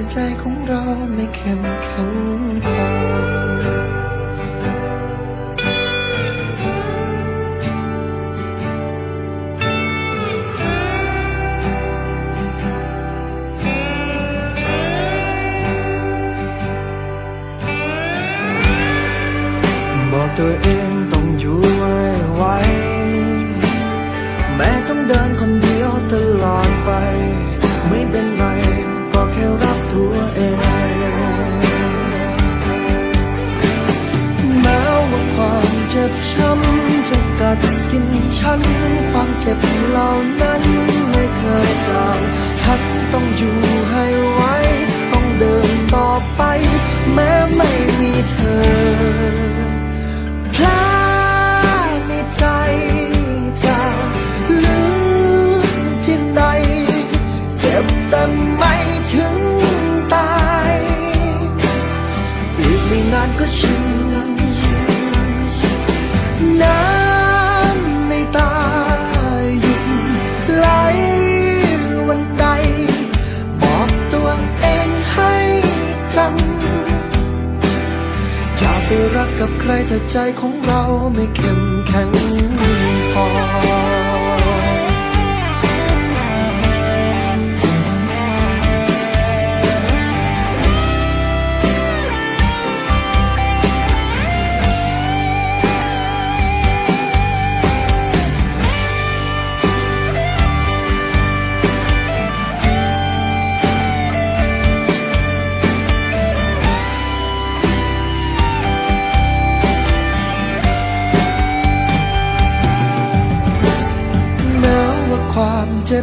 แต่ใจของเราไม่เข้มแข็งพอบอกตัวเอง ฉัน ความเจ็บเหล่านั้นไม่เคยจาง ฉันต้องอยู่ให้ไวต้องเดินต่อไป แม้ไม่มีเธอพลาดในใจจะลึกเพียงใด เจ็บแต่ไม่ถึงตาย อีกไม่นานก็ชิ ไปรักกับใครแต่ใจของเราไม่เข้มแข็งพอ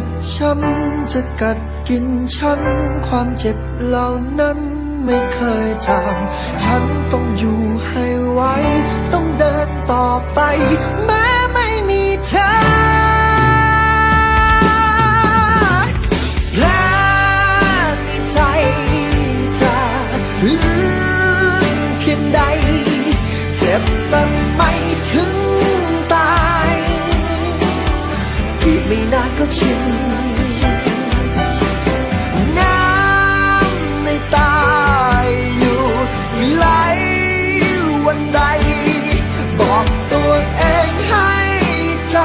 จ็บช้ำจะกัดกินฉัน ความเจ็บเหล่านั้นไม่เคยจางฉันต้องอยู่ให้ไวต้องเดินต่อไปแม้ไม่มีเธอและใจจะลึกเพียงใด เจ็บแต่ไม่ถึง ไม่าชินน้ำในตาอยู่ไหลวันใด บอกตัวเองให้จ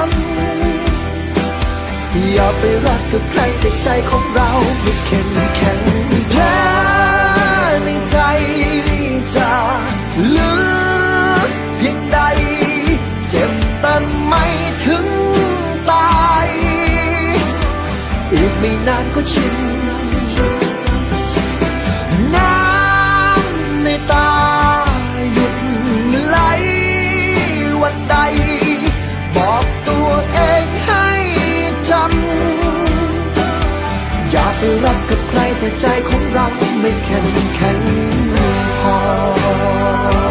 ำอย่าไปรักกับใครแต่ใจของเราไม่เข้มแข็งแผ ไม่นานก็ชินน้ำในตาหยุดไหลวันใด บอกตัวเองให้จำอย่าไปรักกับใครแต่ใจของเราไม่เข้มแข็งพอ